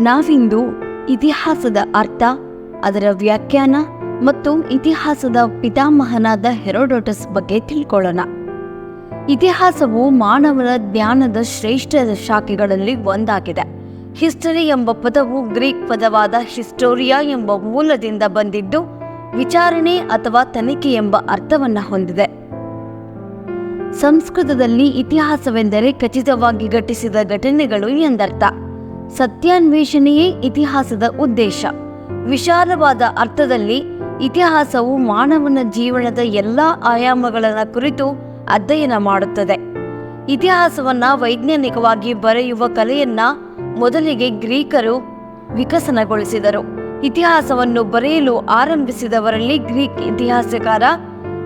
ನಾವಿಂದು ಇತಿಹಾಸದ ಅರ್ಥ, ಅದರ ವ್ಯಾಖ್ಯಾನ ಮತ್ತು ಇತಿಹಾಸದ ಪಿತಾಮಹನಾದ ಹೆರೋಡೋಟಸ್ ಬಗ್ಗೆ ತಿಳ್ಕೊಳ್ಳೋಣ. ಇತಿಹಾಸವು ಮಾನವನ ಜ್ಞಾನದ ಶ್ರೇಷ್ಠ ಶಾಖೆಗಳಲ್ಲಿ ಒಂದಾಗಿದೆ. ಹಿಸ್ಟರಿ ಎಂಬ ಪದವು ಗ್ರೀಕ್ ಪದವಾದ ಹಿಸ್ಟೋರಿಯಾ ಎಂಬ ಮೂಲದಿಂದ ಬಂದಿದ್ದು, ವಿಚಾರಣೆ ಅಥವಾ ತನಿಖೆ ಎಂಬ ಅರ್ಥವನ್ನು ಹೊಂದಿದೆ. ಸಂಸ್ಕೃತದಲ್ಲಿ ಇತಿಹಾಸವೆಂದರೆ ಖಚಿತವಾಗಿ ಘಟಿಸಿದ ಘಟನೆಗಳು ಎಂದರ್ಥ. ಸತ್ಯಾನ್ವೇಷಣೆಯೇ ಇತಿಹಾಸದ ಉದ್ದೇಶ. ವಿಶಾಲವಾದ ಅರ್ಥದಲ್ಲಿ ಇತಿಹಾಸವು ಮಾನವನ ಜೀವನದ ಎಲ್ಲ ಆಯಾಮಗಳ ಕುರಿತು ಅಧ್ಯಯನ ಮಾಡುತ್ತದೆ. ಇತಿಹಾಸವನ್ನ ವೈಜ್ಞಾನಿಕವಾಗಿ ಬರೆಯುವ ಕಲೆಯನ್ನ ಮೊದಲಿಗೆ ಗ್ರೀಕರು ವಿಕಸನಗೊಳಿಸಿದರು. ಇತಿಹಾಸವನ್ನು ಬರೆಯಲು ಆರಂಭಿಸಿದವರಲ್ಲಿ ಗ್ರೀಕ್ ಇತಿಹಾಸಕಾರ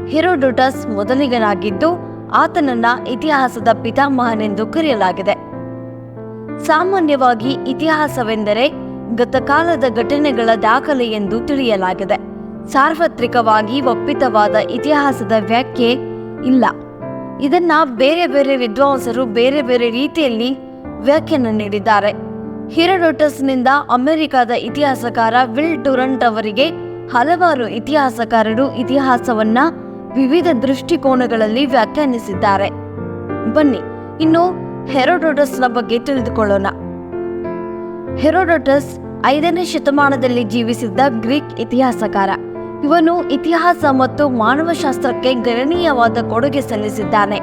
ಹೆರೋಡೋಟಸ್ ಮೊದಲಿಗನಾಗಿದ್ದು, ಆತನನ್ನ ಇತಿಹಾಸದ ಪಿತಾಮಹನೆಂದು ಕರೆಯಲಾಗಿದೆ. ಸಾಮಾನ್ಯವಾಗಿ ಇತಿಹಾಸವೆಂದರೆ ಗತಕಾಲದ ಘಟನೆಗಳ ದಾಖಲೆ ಎಂದು ತಿಳಿಯಲಾಗಿದೆ. ಸಾರ್ವತ್ರಿಕವಾಗಿ ಒಪ್ಪಿತವಾದ ಇತಿಹಾಸದ ವ್ಯಾಖ್ಯೆ ಇಲ್ಲ. ಇದನ್ನ ಬೇರೆ ಬೇರೆ ವಿದ್ವಾಂಸರು ಬೇರೆ ಬೇರೆ ರೀತಿಯಲ್ಲಿ ವ್ಯಾಖ್ಯಾನ ನೀಡಿದ್ದಾರೆ. ಹಿರಡೋಟಸ್ನಿಂದ ಅಮೆರಿಕದ ಇತಿಹಾಸಕಾರ ವಿಲ್ ಟುರಂಟ್ ಅವರಿಗೆ ಹಲವಾರು ಇತಿಹಾಸಕಾರರು ಇತಿಹಾಸವನ್ನ ವಿವಿಧ ದೃಷ್ಟಿಕೋನಗಳಲ್ಲಿ ವ್ಯಾಖ್ಯಾನಿಸಿದ್ದಾರೆ. ಬನ್ನಿ, ಇನ್ನು ಹೆರೋಡೋಟಸ್ನ ಬಗ್ಗೆ ತಿಳಿದುಕೊಳ್ಳೋಣ. ಹೆರೋಡೋಟಸ್ ಐದನೇ ಶತಮಾನದಲ್ಲಿ ಜೀವಿಸಿದ್ದ ಗ್ರೀಕ್ ಇತಿಹಾಸಕಾರ. ಇವನು ಇತಿಹಾಸ ಮತ್ತು ಮಾನವಶಾಸ್ತ್ರಕ್ಕೆ ಗಣನೀಯವಾದ ಕೊಡುಗೆ ಸಲ್ಲಿಸಿದ್ದಾನೆ.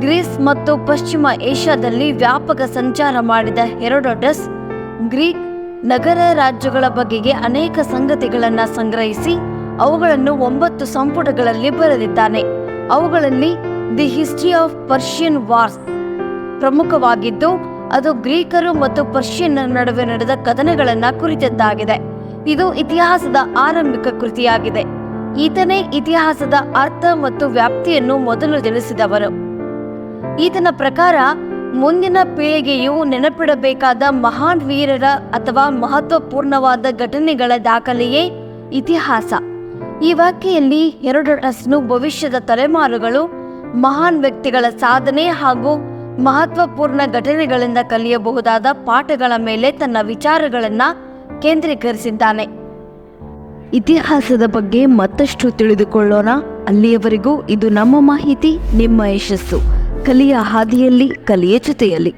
ಗ್ರೀಸ್ ಮತ್ತು ಪಶ್ಚಿಮ ಏಷ್ಯಾದಲ್ಲಿ ವ್ಯಾಪಕ ಸಂಚಾರ ಮಾಡಿದ ಹೆರೋಡೋಟಸ್, ಗ್ರೀಕ್ ನಗರ ರಾಜ್ಯಗಳ ಬಗೆಗೆ ಅನೇಕ ಸಂಗತಿಗಳನ್ನ ಸಂಗ್ರಹಿಸಿ ಅವುಗಳನ್ನು ಒಂಬತ್ತು ಸಂಪುಟಗಳಲ್ಲಿ ಬರೆದಿದ್ದಾನೆ. ಅವುಗಳಲ್ಲಿ the history of Persian wars ಪ್ರಮುಖವಾಗಿದ್ದು, ಅದು ಗ್ರೀಕರು ಮತ್ತು ಪರ್ಷಿಯನ್ ನಡುವೆ ನಡೆದ ಕದನಗಳನ್ನ ಕುರಿತದ್ದಾಗಿದೆ. ಇದು ಇತಿಹಾಸದ ಆರಂಭಿಕ ಕೃತಿಯಾಗಿದೆ. ಈತನೇ ಇತಿಹಾಸದ ಅರ್ಥ ಮತ್ತು ವ್ಯಾಪ್ತಿಯನ್ನು ಮೊದಲು ತಿಳಿಸಿದವರು. ಈತನ ಪ್ರಕಾರ, ಮುಂದಿನ ಪೀಳಿಗೆಯು ನೆನಪಿಡಬೇಕಾದ ಮಹಾನ್ ವೀರರ ಅಥವಾ ಮಹತ್ವಪೂರ್ಣವಾದ ಘಟನೆಗಳ ದಾಖಲೆಯೇ ಇತಿಹಾಸ. ಈ ವ್ಯಾಖ್ಯೆಯಲ್ಲಿ ಹೆರೋಡಟಸ್ನು ಭವಿಷ್ಯದ ತಲೆಮಾರುಗಳು, ಮಹಾನ್ ವ್ಯಕ್ತಿಗಳ ಸಾಧನೆ ಹಾಗೂ ಮಹತ್ವಪೂರ್ಣ ಘಟನೆಗಳಿಂದ ಕಲಿಯಬಹುದಾದ ಪಾಠಗಳ ಮೇಲೆ ತನ್ನ ವಿಚಾರಗಳನ್ನ ಕೇಂದ್ರೀಕರಿಸಿದ್ದಾನೆ. ಇತಿಹಾಸದ ಬಗ್ಗೆ ಮತ್ತಷ್ಟು ತಿಳಿದುಕೊಳ್ಳೋಣ. ಅಲ್ಲಿಯವರೆಗೂ ಇದು ನಮ್ಮ ಮಾಹಿತಿ, ನಿಮ್ಮ ಯಶಸ್ಸು. ಕಲಿಯ ಹಾದಿಯಲ್ಲಿ, ಕಲಿಯ ಜೊತೆಯಲ್ಲಿ.